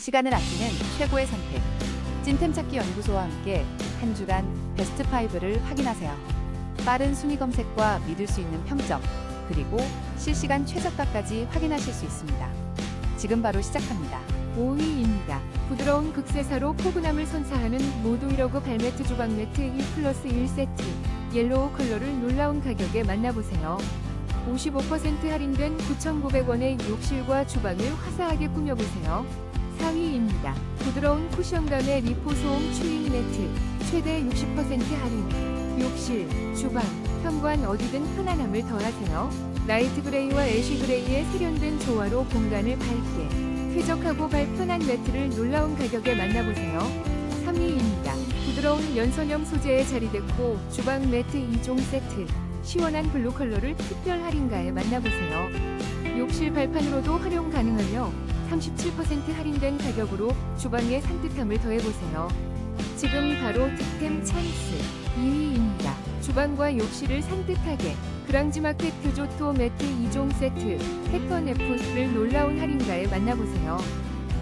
시간을 아끼는 최고의 선택. 찐템 찾기 연구소와 함께 한 주간 베스트 5를 확인하세요. 빠른 순위 검색과 믿을 수 있는 평점, 그리고 실시간 최저가까지 확인하실 수 있습니다. 지금 바로 시작합니다. 5위입니다. 부드러운 극세사로 포근함을 선사하는 모두 1호그 발매트 주방 매트 1 플러스 1세트 옐로우 컬러를 놀라운 가격에 만나보세요. 55% 할인된 9,900원의 욕실과 주방을 화사하게 꾸며보세요. 4위입니다. 부드러운 쿠션감의 미포 소음 추잉 매트 최대 60% 할인 욕실, 주방, 현관 어디든 편안함을 더하세요. 라이트 그레이와 애쉬 그레이의 세련된 조화로 공간을 밝게 쾌적하고 발 편한 매트를 놀라운 가격에 만나보세요. 3위입니다. 부드러운 연선형 소재의 자리데코 주방 매트 2종 세트 시원한 블루 컬러를 특별 할인가에 만나보세요. 욕실 발판으로도 활용 가능하며 37% 할인된 가격으로 주방의 산뜻함을 더해보세요. 지금 바로 득템 찬스 2위입니다. 주방과 욕실을 산뜻하게 그랑지마켓 그조토 매트 2종 세트 패턴 F를 놀라운 할인가에 만나보세요.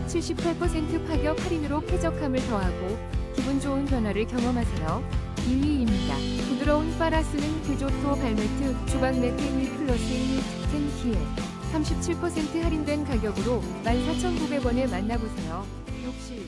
78% 파격 할인으로 쾌적함을 더하고 기분 좋은 변화를 경험하세요. 2위입니다. 부드러운 빨아쓰는 그조토 발매트 주방 매트 1 플러스 1 득템 기회 37% 할인된 가격으로 14,900원에 만나보세요. 욕실